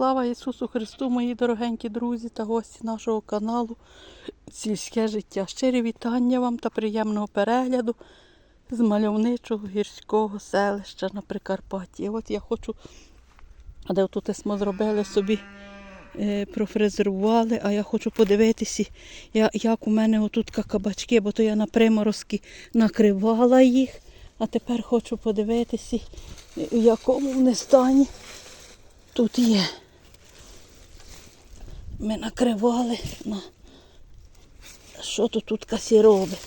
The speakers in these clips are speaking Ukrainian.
Слава Ісусу Христу, мої дорогенькі друзі та гості нашого каналу Сільське життя. Щирі вітання вам та приємного перегляду з мальовничого гірського селища на Прикарпатті. От я хочу, де тут ми зробили собі, е, профрезерували, а я хочу подивитися, як у мене отут кабачки, бо то я на приморозки накривала їх. А тепер хочу подивитися, в якому вони стані тут є. Ми накривали на що то тут касі робить.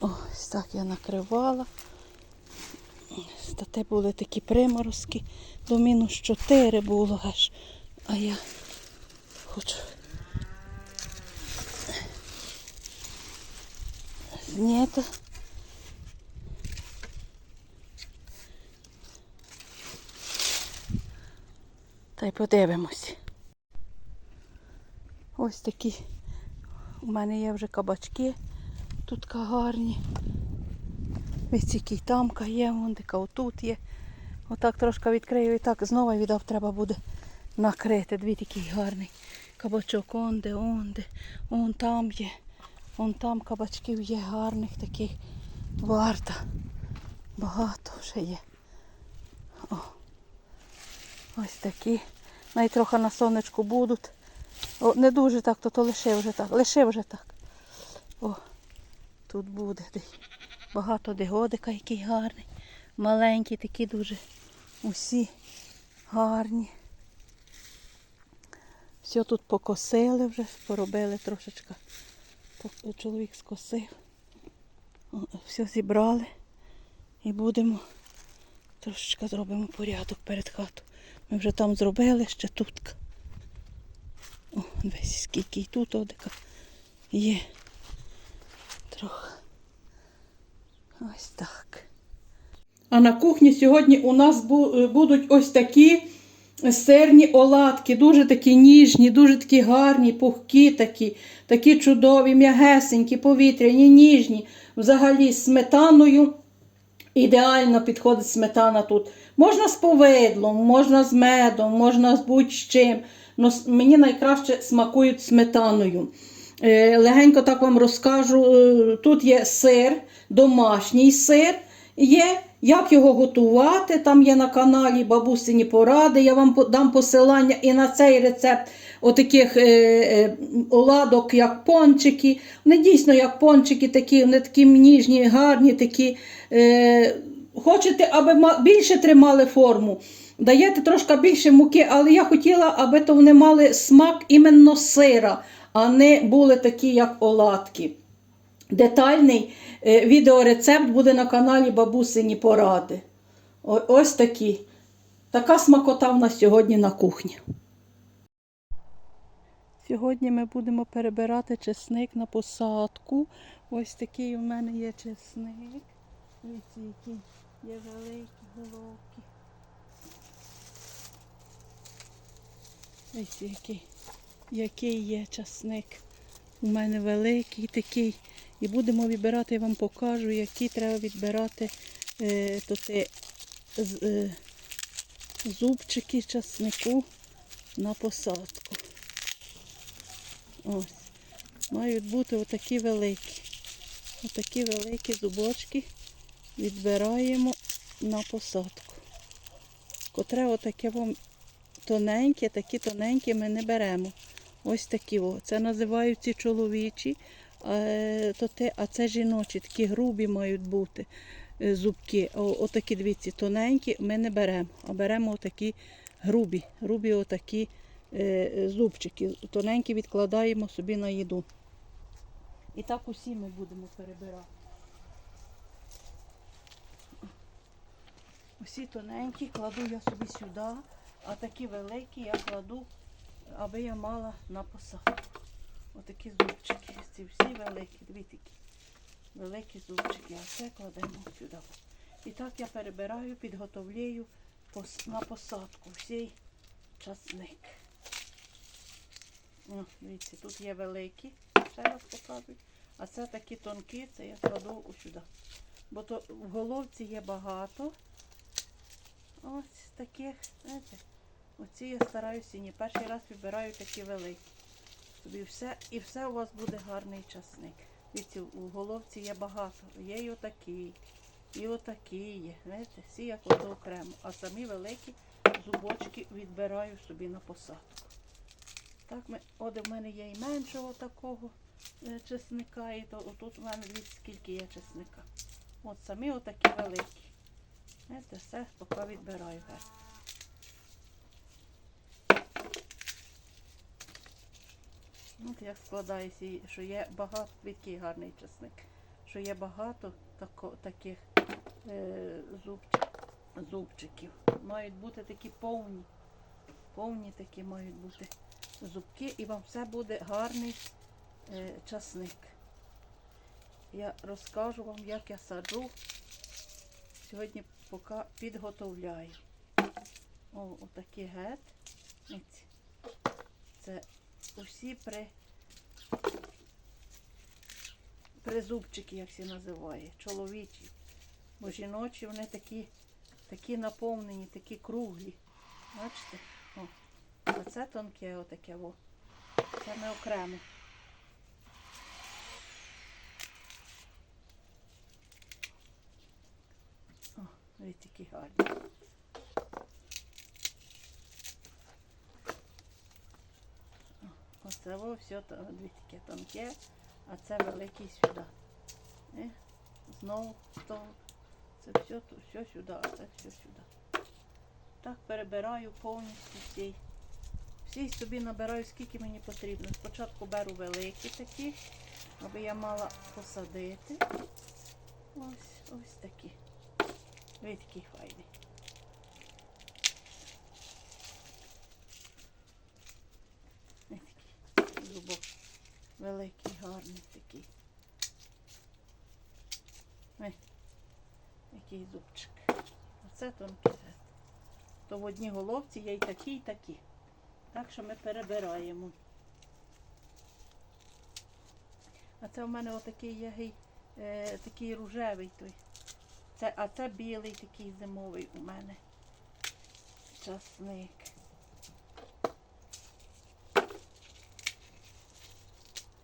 Ось так я накривала. Стати були такі приморозки, до мінус 4 було аж. А я хочу зняти. Та й подивимось. Ось такі. У мене є вже кабачки. Тут гарні. Ось який тамка є, вон така отут є. Отак трошки відкрию і так знову віддав, треба буде накрити. Дві такий гарний кабачок. Онде, онде, он там є. Вон там кабачків є гарних таких. Варта. Багато вже є. О. Ось такі. Навіть трохи на сонечку будуть. О, не дуже так, то, то лише вже так. Лише вже так. О, тут буде. де- Багато дегодика, який гарний. Маленькі такі дуже. Усі гарні. Все тут покосили вже, поробили трошечки. Чоловік скосив. Все зібрали. І будемо трошечки зробимо порядок перед хатою. Ми вже там зробили, ще тут. О, дивись, скільки і тут одика є. Трохи. Ось так. А на кухні сьогодні у нас е, будуть ось такі сирні оладки, дуже такі ніжні, дуже такі гарні, пухкі такі, такі чудові, м'ягесенькі, повітряні, ніжні, взагалі з сметаною. Ідеально підходить сметана тут. Можна з повидлом, можна з медом, можна з будь-чим. Мені найкраще смакують сметаною. Е, легенько так вам розкажу. Е, Тут є сир, домашній сир є. Як його готувати? Там є на каналі бабусині поради. Я вам дам посилання і на цей рецепт отаких е, е, оладок, як пончики. Вони дійсно як пончики, такі, вони такі ніжні, гарні такі. Е, хочете, аби більше тримали форму. Даєте трошки більше муки, але я хотіла, аби то вони мали смак іменно сира, а не були такі, як оладки. Детальний відеорецепт буде на каналі Бабусині Поради. Ось такі. Така смакота в нас сьогодні на кухні. Сьогодні ми будемо перебирати чесник на посадку. Ось такий у мене є чесник. Ось які є великі головки. Ось який, який є часник. У мене великий такий. І будемо відбирати, я вам покажу, які треба відбирати е, то е, зубчики часнику на посадку. Ось. Мають бути отакі великі. Отакі великі зубочки відбираємо на посадку. Котре отаке вам тоненьке, такі тоненькі ми не беремо. Ось такі. О. Це називаються чоловічі, а, це жіночі, такі грубі мають бути е, зубки. Отакі, дивіться, тоненькі ми не беремо, а беремо отакі грубі, грубі отакі зубчики. Тоненькі відкладаємо собі на їду. І так усі ми будемо перебирати. Усі тоненькі кладу я собі сюди, а такі великі я кладу, аби я мала на посадку. Отакі зубчики. Ці всі великі, дві такі. Великі зубчики. А це кладемо сюди. І так я перебираю, підготовлюю на посадку всій часник. О, дивіться, тут є великі, ще раз показую. А це такі тонкі, це я кладу сюди. Бо то в головці є багато. Ось таких, знаєте, оці я стараюся ні. Перший раз вибираю такі великі. Собі все, і все у вас буде гарний часник. Дивіться, у головці є багато. Є і отакі, і отакі є. Знаєте, всі як ото окремо. А самі великі зубочки відбираю собі на посадку. Так, ми, от в мене є і меншого такого е, чесника, і то отут у мене дивіться, скільки є чесника. От самі отакі великі. Знаєте, все поки відбираю. От як складається, що є багато, який гарний чесник, що є багато тако, таких е, зубчик, зубчиків. Мають бути такі повні, повні такі мають бути зубки, і вам все буде гарний е, часник. Я розкажу вам, як я саджу. Сьогодні поки підготовляю. О, отакі гет. Це усі при, призубчики, як всі називає, чоловічі. Бо жіночі вони такі, такі наповнені, такі круглі. Бачите? О. А це тонке отаке. О. Це не окремо. О, дивіться, які гарні. Оце во все дві таке тонке, а це великий сюди. Е, Знову то, це все, все сюди, а це все сюди. Так перебираю повністю всі. Всі собі набираю, скільки мені потрібно. Спочатку беру великі такі, аби я мала посадити. Ось, ось такі. Ви такий файний. Ось такий зубок. Великий, гарний такий. Ой, який зубчик. Оце тонкий. То в одній головці є і такі, і такі. Так що ми перебираємо. А це в мене отакий є гей, е, такий рожевий той. Це, а це білий такий зимовий у мене. Часник.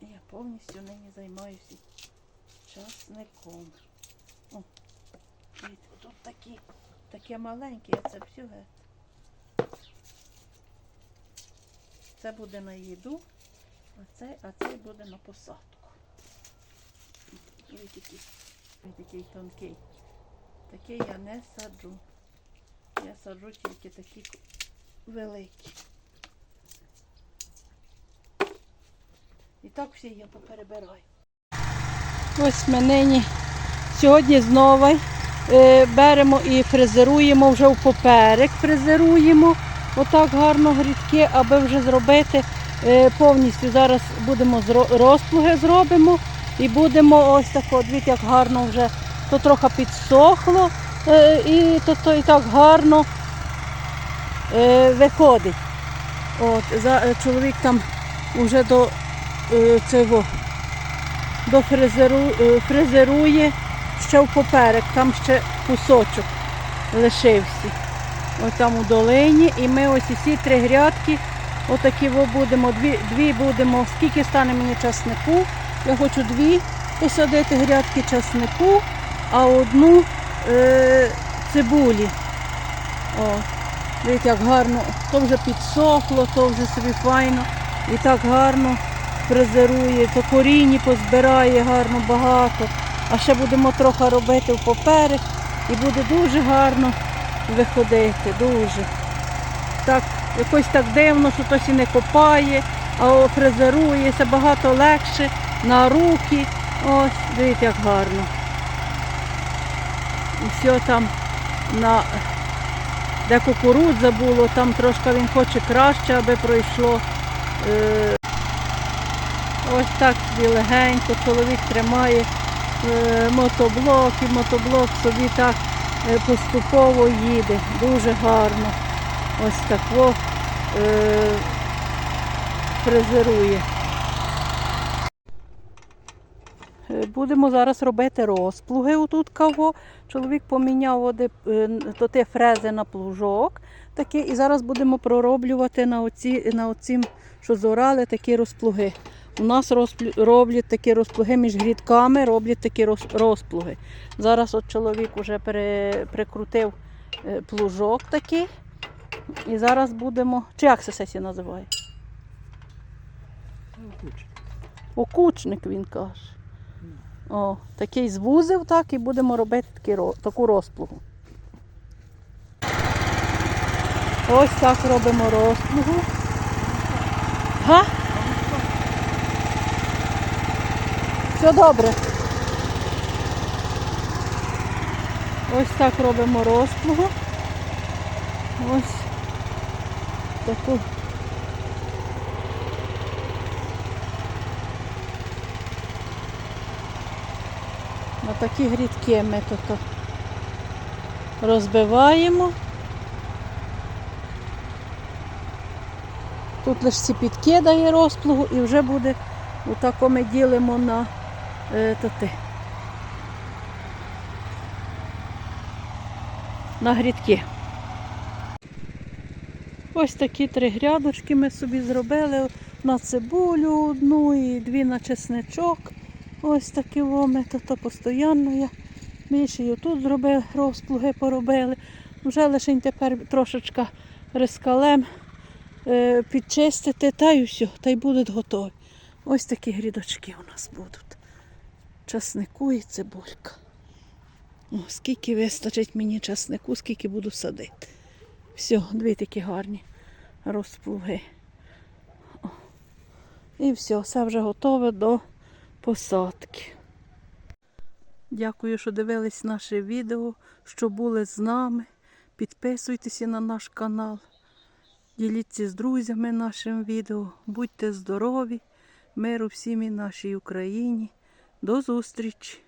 Я повністю нині займаюся часником. О, тут такі, таке маленьке, це все Це буде на їду, а цей, а цей буде на посадку. Ось такий, ось такий тонкий. Такий я не саджу. Я саджу тільки такі великі. І так всі я поперебираю. Ось ми нині сьогодні знову е, беремо і фрезеруємо вже в поперек, фрезеруємо отак гарно грідки, аби вже зробити е, повністю. Зараз будемо розплуги зробимо і будемо ось так, дивіться, як гарно вже то трохи підсохло е, і то, то і так гарно е, виходить. От, за, чоловік там вже до цього до фрезеру, фрезерує ще в поперек, там ще кусочок лишився. Там у долині. І ми ось усі три грядки, отакі будемо, дві, дві будемо, скільки стане мені часнику. Я хочу дві посадити грядки часнику, а одну е, цибулі. О, дивіться, як гарно, то вже підсохло, то вже собі файно. І так гарно фрезерує, то корінні позбирає гарно багато. А ще будемо трохи робити в поперек і буде дуже гарно виходити, дуже. Так, якось так дивно, що хтось і не копає, а фрезерується багато легше на руки. Ось, дивіться, як гарно. І все там на де кукурудза було, там трошки він хоче краще, аби пройшло. Е, Ось так собі легенько чоловік тримає е, мотоблок і мотоблок собі так поступово їде. Дуже гарно. Ось так во, е, фрезерує. Е, Будемо зараз робити розплуги отут кого. Чоловік поміняв оде, е, то те фрези на плужок. Таке, і зараз будемо пророблювати на оці, на оцім, що зорали, такі розплуги. У нас роблять такі розплуги між грідками, роблять такі роз, розплуги. Зараз от чоловік вже прикрутив е, плужок такий. І зараз будемо. Чи як це сесія називає? Окучник Окучник він каже. О, такий звузив так і будемо робити таку розплугу. Ось так робимо розплугу. Га? Все добре. Ось так робимо розплугу. Ось таку. На такі грідки ми тут розбиваємо. Тут лише ці підкидає розплугу і вже буде, отако ми ділимо на е, тоти, на грідки. Ось такі три грядочки ми собі зробили на цибулю одну і дві на чесничок. Ось такі воми, то, то постійно я Міші тут зробив, розплуги поробили. Вже лише тепер трошечка рискалем е, підчистити та й все, та й будуть готові. Ось такі грідочки у нас будуть. Часнику і цибулька. О, скільки вистачить мені часнику, скільки буду садити. Все, дві такі гарні розплуги. О. І все, все вже готове до посадки. Дякую, що дивились наше відео, що були з нами. Підписуйтеся на наш канал. Діліться з друзями нашим відео. Будьте здорові, миру всім і нашій Україні. До зустрічі!